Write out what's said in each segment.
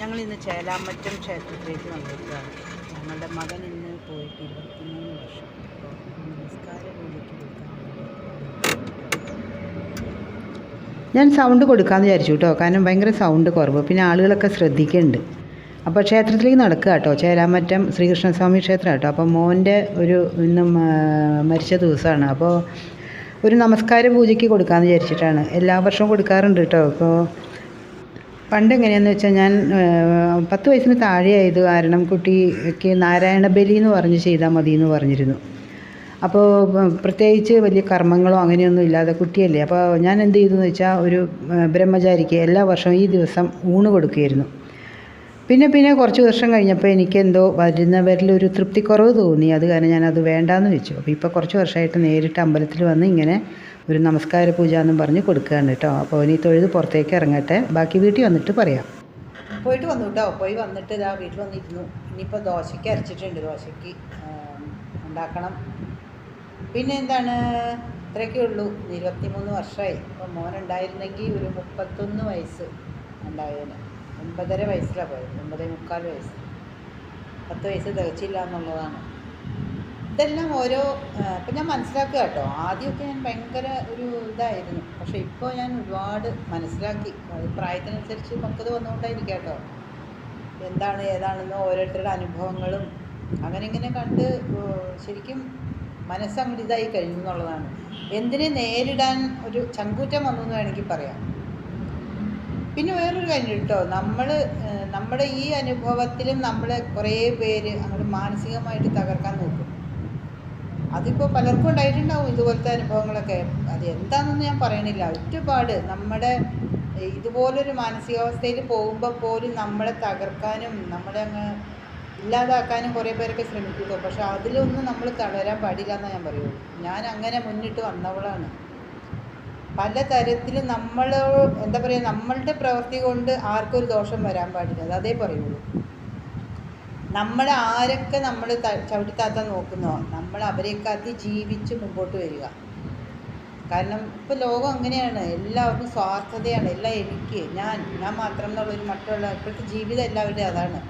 ഞങ്ങൾ ഇന്ന് ചേലാമറ്റം ക്ഷേത്രത്തിലേക്ക് വന്നിരിക്കുകയാണ്. ഞങ്ങളുടെ മകൻ ഇന്ന് പോയിട്ട് ഇരുപത്തിമൂന്ന് വർഷം. ഞാൻ സൗണ്ട് കൊടുക്കാമെന്ന് വിചാരിച്ചു കേട്ടോ. കാരണം ഭയങ്കര സൗണ്ട് കുറവ്. പിന്നെ ആളുകളൊക്കെ ശ്രദ്ധിക്കുന്നുണ്ട് അപ്പോൾ ക്ഷേത്രത്തിലേക്ക് നടക്കുക കേട്ടോ. ചേരാമറ്റം ശ്രീകൃഷ്ണസ്വാമി ക്ഷേത്രം കേട്ടോ. അപ്പോൾ മോന്റെ ഒരു ഇന്ന് മരിച്ച ദിവസമാണ്. അപ്പോൾ ഒരു നമസ്കാര പൂജയ്ക്ക് കൊടുക്കാമെന്ന് വിചാരിച്ചിട്ടാണ്. എല്ലാ വർഷവും കൊടുക്കാറുണ്ട് കേട്ടോ. അപ്പോൾ പണ്ട് എങ്ങനെയാണെന്ന് വെച്ചാൽ ഞാൻ പത്ത് വയസ്സിന് താഴെയായത് കാരണം കുട്ടിക്ക് നാരായണ ബലി എന്ന് പറഞ്ഞ് ചെയ്താൽ മതി എന്ന് പറഞ്ഞിരുന്നു അപ്പോൾ പ്രത്യേകിച്ച് വലിയ കർമ്മങ്ങളോ അങ്ങനെയൊന്നും ഇല്ലാതെ കുട്ടിയല്ലേ. അപ്പോൾ ഞാൻ എന്ത് ചെയ്തു എന്ന് വെച്ചാൽ ഒരു ബ്രഹ്മചാരിക്ക് എല്ലാ വർഷവും ഈ ദിവസം ഊണ് കൊടുക്കുകയായിരുന്നു. പിന്നെ പിന്നെ കുറച്ച് വർഷം കഴിഞ്ഞപ്പോൾ എനിക്ക് എന്തോ വരുന്നവരിൽ ഒരു തൃപ്തിക്കുറവ് തോന്നി. അത് കാരണം ഞാനത് വേണ്ടാന്ന് വെച്ചു. അപ്പോൾ ഇപ്പോൾ കുറച്ച് വർഷമായിട്ട് നേരിട്ട് അമ്പലത്തിൽ വന്ന് ഇങ്ങനെ ഒരു നമസ്കാര പൂജ എന്നും പറഞ്ഞ് കൊടുക്കുകയാണ് കേട്ടോ. അപ്പോൾ ഇനി തൊഴുത് പുറത്തേക്ക് ഇറങ്ങട്ടെ. ബാക്കി വീട്ടിൽ വന്നിട്ട് പറയാം. പോയിട്ട് വന്നു കേട്ടോ. പോയി വന്നിട്ട് ഇതാ വീട്ടിൽ വന്നിരുന്നു. ഇനിയിപ്പോൾ ദോശയ്ക്ക് അരച്ചിട്ടുണ്ട്. ദോശയ്ക്ക് ഉണ്ടാക്കണം. പിന്നെ എന്താണ്? ഇത്രയൊക്കെ ഉള്ളൂ. ഇരുപത്തിമൂന്ന് വർഷമായി. അപ്പോൾ മോനുണ്ടായിരുന്നെങ്കിൽ ഒരു മുപ്പത്തൊന്ന് വയസ്സ് ഉണ്ടായതിന് ഒമ്പതര വയസ്സിലാണ് പോയത്. ഒമ്പതേ മുക്കാൽ വയസ്സ്. പത്ത് വയസ്സ് തികച്ചില്ല എന്നുള്ളതാണ്. ഇതെല്ലാം ഓരോ ഇപ്പം ഞാൻ മനസ്സിലാക്കുക കേട്ടോ. ആദ്യമൊക്കെ ഞാൻ ഭയങ്കര ഒരു ഇതായിരുന്നു. പക്ഷേ ഇപ്പോൾ ഞാൻ ഒരുപാട് മനസ്സിലാക്കി. പ്രായത്തിനനുസരിച്ച് പക്വത വന്നുകൊണ്ടായിരിക്കും കേട്ടോ. എന്താണ് ഏതാണെന്ന് ഓരോരുത്തരുടെ അനുഭവങ്ങളും അങ്ങനെ ഇങ്ങനെ കണ്ട് ശരിക്കും മനസ്സങ്ങോട്ട് ഇതായി കഴിഞ്ഞു എന്നുള്ളതാണ്. എന്തിനെ നേരിടാൻ ഒരു ചങ്കൂറ്റം വന്നു എന്ന് വേണമെങ്കിൽ പറയാം. പിന്നെ വേറൊരു കാര്യം കേട്ടോ. നമ്മൾ നമ്മുടെ ഈ അനുഭവത്തിലും നമ്മളെ കുറേ പേര് അങ്ങോട്ട് മാനസികമായിട്ട് തകർക്കാൻ നോക്കും. അതിപ്പോൾ പലർക്കും ഉണ്ടായിട്ടുണ്ടാവും ഇതുപോലത്തെ അനുഭവങ്ങളൊക്കെ. അത് എന്താണെന്ന് ഞാൻ പറയണില്ല. ഒരുപാട് നമ്മുടെ ഇതുപോലൊരു മാനസികാവസ്ഥയിൽ പോകുമ്പോൾ പോലും നമ്മളെ തകർക്കാനും നമ്മളെ അങ്ങ് ഇല്ലാതാക്കാനും കുറേ പേരൊക്കെ ശ്രമിക്കുള്ളൂ പക്ഷെ അതിലൊന്നും നമ്മൾ തളരാൻ പാടില്ല എന്നാണ് ഞാൻ പറയുള്ളൂ. ഞാൻ അങ്ങനെ മുന്നിട്ട് വന്നവളാണ്. പല തരത്തിൽ നമ്മൾ എന്താ പറയുക നമ്മളുടെ പ്രവൃത്തി കൊണ്ട് ആർക്കും ഒരു ദോഷം വരാൻ പാടില്ല. അത് പറയുള്ളൂ. നമ്മൾ ആരൊക്കെ നമ്മൾ ചവിട്ടിത്താത്താൻ നോക്കുന്നോ നമ്മൾ അവരെയൊക്കെ അതിജീവിച്ച് മുമ്പോട്ട് വരിക. കാരണം ഇപ്പോൾ ലോകം അങ്ങനെയാണ്. എല്ലാവർക്കും സ്വാർത്ഥതയാണ്. എല്ലാം എനിക്ക് ഞാൻ ഞാൻ മാത്രം എന്നുള്ളൊരു മറ്റുള്ള ഇപ്പോഴത്തെ ജീവിതം എല്ലാവരുടെയും അതാണ്.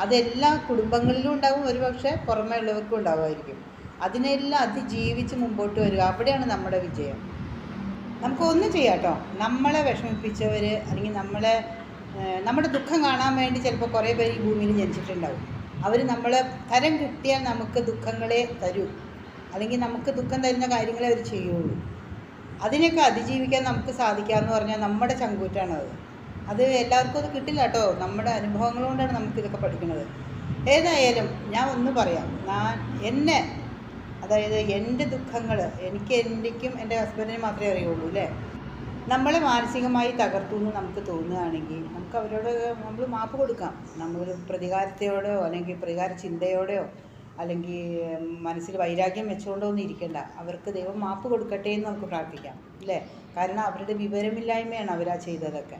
അതെല്ലാ കുടുംബങ്ങളിലും ഉണ്ടാവും. ഒരുപക്ഷെ പുറമേ ഉള്ളവർക്കും ഉണ്ടാവുമായിരിക്കും. അതിനെല്ലാം അതിജീവിച്ച് മുമ്പോട്ട് വരിക. അവിടെയാണ് നമ്മുടെ വിജയം. നമുക്ക് ഒന്നും ചെയ്യാട്ടോ. നമ്മളെ വിഷമിപ്പിച്ചവർ അല്ലെങ്കിൽ നമ്മളെ നമ്മുടെ ദുഃഖം കാണാൻ വേണ്ടി ചിലപ്പോൾ കുറേ പേര് ഈ ഭൂമിയിൽ ജനിച്ചിട്ടുണ്ടാവും. അവർ നമ്മളെ തരം കിട്ടിയാൽ നമുക്ക് ദുഃഖങ്ങളെ തരൂ. അല്ലെങ്കിൽ നമുക്ക് ദുഃഖം തരുന്ന കാര്യങ്ങളെ അവർ ചെയ്യുള്ളൂ. അതിനൊക്കെ അതിജീവിക്കാൻ നമുക്ക് സാധിക്കാമെന്ന് പറഞ്ഞാൽ നമ്മുടെ ചങ്കൂറ്റാണത്. അത് എല്ലാവർക്കും അത് കിട്ടില്ല കേട്ടോ. നമ്മുടെ അനുഭവങ്ങൾ കൊണ്ടാണ് നമുക്ക് ഇതൊക്കെ പഠിക്കുന്നത്. ഏതായാലും ഞാൻ ഒന്ന് പറയാം. ഞാൻ എന്നെ അതായത് എന്റെ ദുഃഖങ്ങൾ എനിക്ക് എന്റെക്കും എന്റെ ഹസ്ബൻഡിനും മാത്രമേ അറിയുള്ളൂ അല്ലേ? നമ്മളെ മാനസികമായി തകർത്തു എന്ന് നമുക്ക് തോന്നുകയാണെങ്കിൽ നമുക്ക് അവരോട് നമ്മൾ മാപ്പ് കൊടുക്കാം. നമ്മൾ പ്രതികാരത്തോടെയോ അല്ലെങ്കിൽ പ്രതികാര ചിന്തയോടെയോ അല്ലെങ്കിൽ മനസ്സിൽ വൈരാഗ്യം വെച്ചുകൊണ്ടോ ഒന്നും ഇരിക്കണ്ട. അവർക്ക് ദൈവം മാപ്പ് കൊടുക്കട്ടെ എന്ന് നമുക്ക് പ്രാർത്ഥിക്കാം അല്ലേ? കാരണം അവരുടെ വിവരമില്ലായ്മയാണ് അവരാ ചെയ്തതൊക്കെ.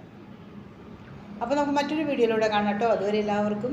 അപ്പോൾ നമുക്ക് മറ്റൊരു വീഡിയോയിലൂടെ കാണാം കേട്ടോ. അതുവരെ എല്ലാവർക്കും